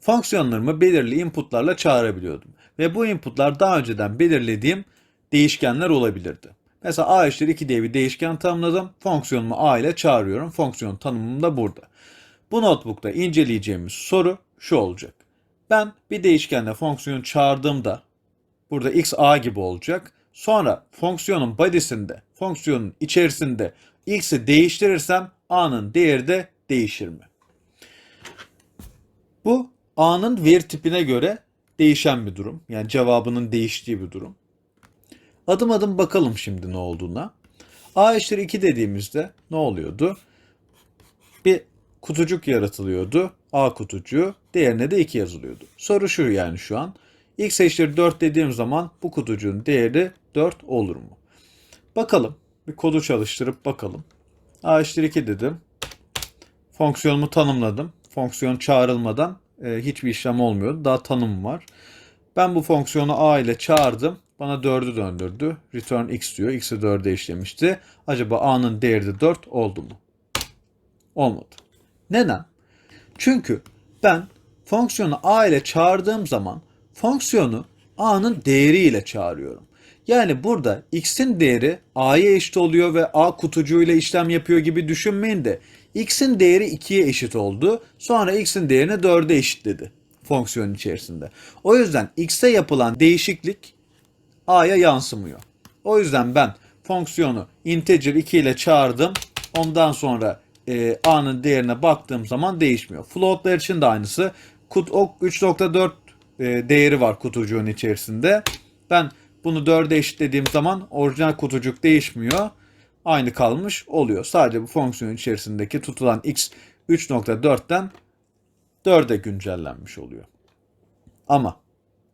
fonksiyonlarımı belirli inputlarla çağırabiliyordum. Ve bu inputlar daha önceden belirlediğim değişkenler olabilirdi. Mesela a eşittir 2 diye bir değişken tanımladım. Fonksiyonumu a ile çağırıyorum. Fonksiyon tanımım da burada. Bu notebook'ta inceleyeceğimiz soru şu olacak. Ben bir değişkenle fonksiyon çağırdığımda burada x a gibi olacak. Sonra fonksiyonun body'sinde, fonksiyonun içerisinde x'i değiştirirsem a'nın değeri de değişir mi? Bu a'nın veri tipine göre değişen bir durum. Yani cevabının değiştiği bir durum. Adım adım bakalım şimdi ne olduğuna. A eşittir 2 dediğimizde ne oluyordu? Bir kutucuk yaratılıyordu. A kutucuğu. Değerine de 2 yazılıyordu. Soru şu yani şu an. X eşittir 4 dediğim zaman bu kutucuğun değeri 4 olur mu? Bakalım. Bir kodu çalıştırıp bakalım. A eşittir 2 dedim. Fonksiyonumu tanımladım. Fonksiyon çağrılmadan e, hiçbir işlem olmuyordu. Daha tanım var. Ben bu fonksiyonu a ile çağırdım. Bana 4'ü döndürdü. Return x diyor. X'i 4'e işlemişti. Acaba a'nın değeri de 4 oldu mu? Olmadı. Neden? Çünkü ben fonksiyonu a ile çağırdığım zaman fonksiyonu a'nın değeriyle çağırıyorum. Yani burada x'in değeri a'ya eşit oluyor ve a kutucuğuyla işlem yapıyor gibi düşünmeyin de x'in değeri 2'ye eşit oldu. Sonra x'in değerini 4'e eşitledi fonksiyonun içerisinde. O yüzden x'e yapılan değişiklik a'ya yansımıyor. O yüzden ben fonksiyonu integer 2 ile çağırdım. Ondan sonra e, a'nın değerine baktığım zaman değişmiyor. Floatlar için de aynısı. Kut, o 3.4 e, değeri var kutucuğun içerisinde. Ben bunu 4'e eşitlediğim zaman orijinal kutucuk değişmiyor. Aynı kalmış oluyor. Sadece bu fonksiyon içerisindeki tutulan x 3.4'ten 4'e güncellenmiş oluyor. Ama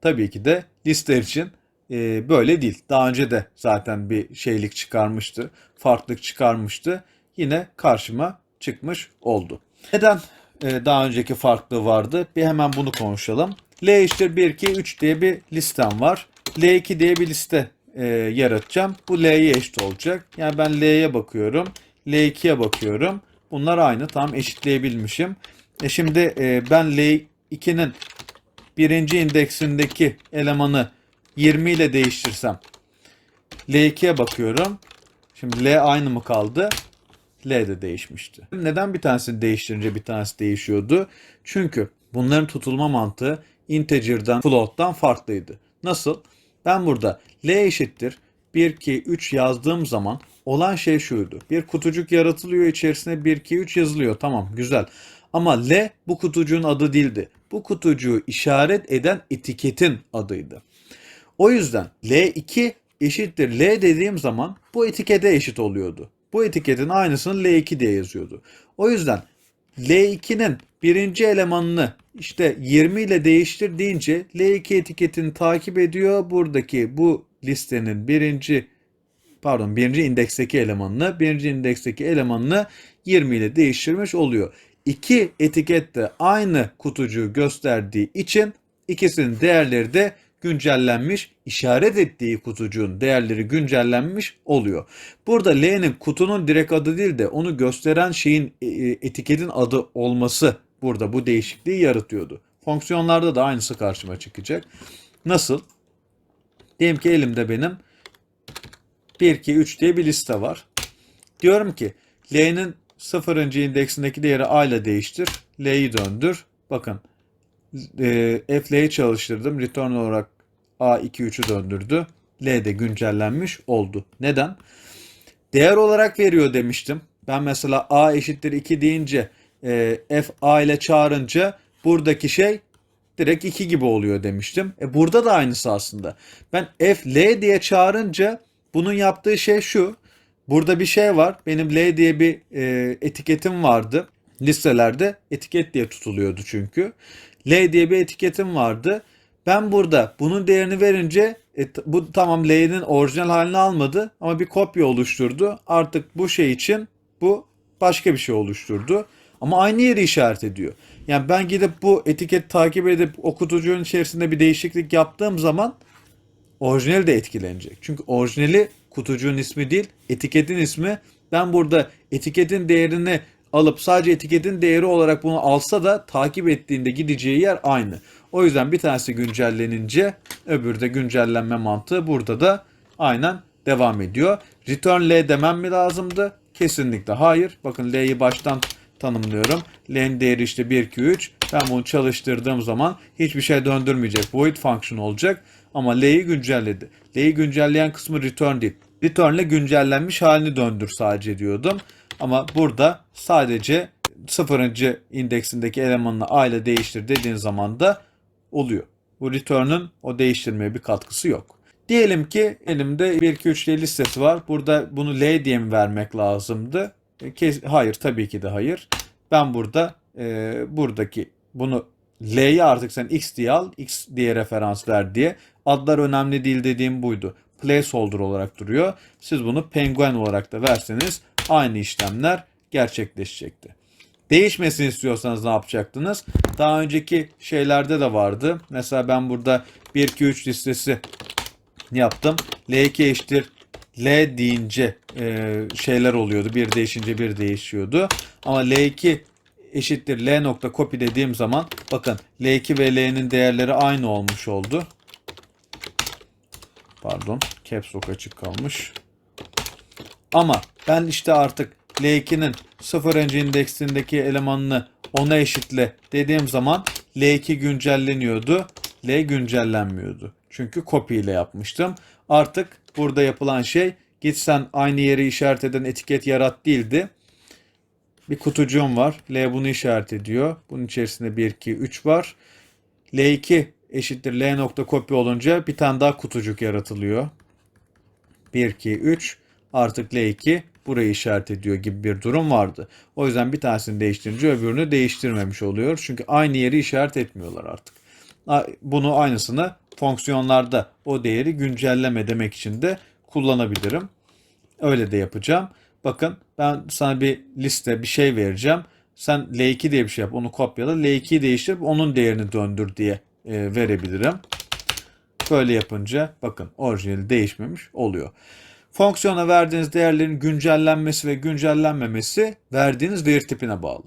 tabii ki de listeler için e, böyle değil. Daha önce de zaten bir şeylik çıkarmıştı. Farklılık çıkarmıştı. Yine karşıma çıkmış oldu. Neden e, daha önceki farklı vardı? Bir hemen bunu konuşalım. L eşittir 1, 2, 3 diye bir listem var. L2 diye bir liste e, yaratacağım. Bu L'ye eşit olacak. Yani ben L'ye bakıyorum. L2'ye bakıyorum. Bunlar aynı. Tam eşitleyebilmişim. E şimdi e, ben L2'nin birinci indeksindeki elemanı 20 ile değiştirsem L2'ye bakıyorum. Şimdi L aynı mı kaldı? L de değişmişti. Neden bir tanesini değiştirince bir tanesi değişiyordu? Çünkü bunların tutulma mantığı integer'dan, float'tan farklıydı. Nasıl? Ben burada L eşittir 1, 2, 3 yazdığım zaman olan şey şuydu. Bir kutucuk yaratılıyor içerisine 1, 2, 3 yazılıyor. Tamam güzel. Ama L bu kutucuğun adı değildi. Bu kutucuğu işaret eden etiketin adıydı. O yüzden L2 eşittir L dediğim zaman bu etikete eşit oluyordu. Bu etiketin aynısını L2 diye yazıyordu. O yüzden L2'nin birinci elemanını işte 20 ile değiştir deyince L2 etiketini takip ediyor. Buradaki bu listenin birinci pardon birinci indeksteki elemanını birinci indeksteki elemanını 20 ile değiştirmiş oluyor. İki etiket de aynı kutucuğu gösterdiği için ikisinin değerleri de güncellenmiş, işaret ettiği kutucuğun değerleri güncellenmiş oluyor. Burada L'nin kutunun direkt adı değil de onu gösteren şeyin e, etiketin adı olması burada bu değişikliği yaratıyordu. Fonksiyonlarda da aynısı karşıma çıkacak. Nasıl? Diyelim ki elimde benim 1, 2, 3 diye bir liste var. Diyorum ki L'nin 0. indeksindeki değeri A ile değiştir. L'yi döndür. Bakın e, F'leyi çalıştırdım. Return olarak A2 3'ü döndürdü. L de güncellenmiş oldu. Neden? Değer olarak veriyor demiştim. Ben mesela A eşittir 2 deyince e, F A ile çağırınca buradaki şey direkt 2 gibi oluyor demiştim. E burada da aynısı aslında. Ben F L diye çağırınca bunun yaptığı şey şu. Burada bir şey var. Benim L diye bir e, etiketim vardı. Listelerde etiket diye tutuluyordu çünkü. L diye bir etiketim vardı. Ben burada bunun değerini verince e, bu tamam L'nin orijinal halini almadı ama bir kopya oluşturdu. Artık bu şey için bu başka bir şey oluşturdu. Ama aynı yeri işaret ediyor. Yani ben gidip bu etiket takip edip okutucuğun içerisinde bir değişiklik yaptığım zaman orijinal de etkilenecek. Çünkü orijinali kutucuğun ismi değil, etiketin ismi. Ben burada etiketin değerini alıp sadece etiketin değeri olarak bunu alsa da takip ettiğinde gideceği yer aynı. O yüzden bir tanesi güncellenince öbürü de güncellenme mantığı burada da aynen devam ediyor. Return L demem mi lazımdı? Kesinlikle hayır. Bakın L'yi baştan tanımlıyorum. L'nin değeri işte 1, 2, 3. Ben bunu çalıştırdığım zaman hiçbir şey döndürmeyecek. Void function olacak. Ama L'yi güncelledi. L'yi güncelleyen kısmı return değil. Return ile güncellenmiş halini döndür sadece diyordum. Ama burada sadece sıfırıncı indeksindeki elemanını A ile değiştir dediğin zaman da oluyor. Bu return'ın o değiştirmeye bir katkısı yok. Diyelim ki elimde 1 2 3 listesi var. Burada bunu L diye mi vermek lazımdı? Kes, hayır tabii ki de hayır. Ben burada e, buradaki bunu L'yi artık sen X diye al, X diye referans ver diye. Adlar önemli değil dediğim buydu. Placeholder olarak duruyor. Siz bunu penguen olarak da verseniz aynı işlemler gerçekleşecekti. Değişmesini istiyorsanız ne yapacaktınız? Daha önceki şeylerde de vardı. Mesela ben burada 1 2 3 listesi yaptım. L2 eşittir L deyince e, şeyler oluyordu. Bir değişince bir değişiyordu. Ama L2 eşittir L nokta copy dediğim zaman bakın L2 ve L'nin değerleri aynı olmuş oldu. Pardon. Caps lock açık kalmış. Ama ben işte artık L2'nin 0. indeksindeki elemanını ona eşitle dediğim zaman L2 güncelleniyordu. L güncellenmiyordu. Çünkü copy ile yapmıştım. Artık burada yapılan şey git sen aynı yeri işaret eden etiket yarat değildi. Bir kutucuğum var. L bunu işaret ediyor. Bunun içerisinde 1, 2, 3 var. L2 eşittir L nokta copy olunca bir tane daha kutucuk yaratılıyor. 1, 2, 3 artık L2 burayı işaret ediyor gibi bir durum vardı. O yüzden bir tanesini değiştirince öbürünü değiştirmemiş oluyor. Çünkü aynı yeri işaret etmiyorlar artık. Bunu aynısını fonksiyonlarda o değeri güncelleme demek için de kullanabilirim. Öyle de yapacağım. Bakın ben sana bir liste bir şey vereceğim. Sen L2 diye bir şey yap. Onu kopyala. L2'yi değiştirip onun değerini döndür diye e, verebilirim. Böyle yapınca bakın orijinali değişmemiş oluyor. Fonksiyona verdiğiniz değerlerin güncellenmesi ve güncellenmemesi verdiğiniz veri tipine bağlı.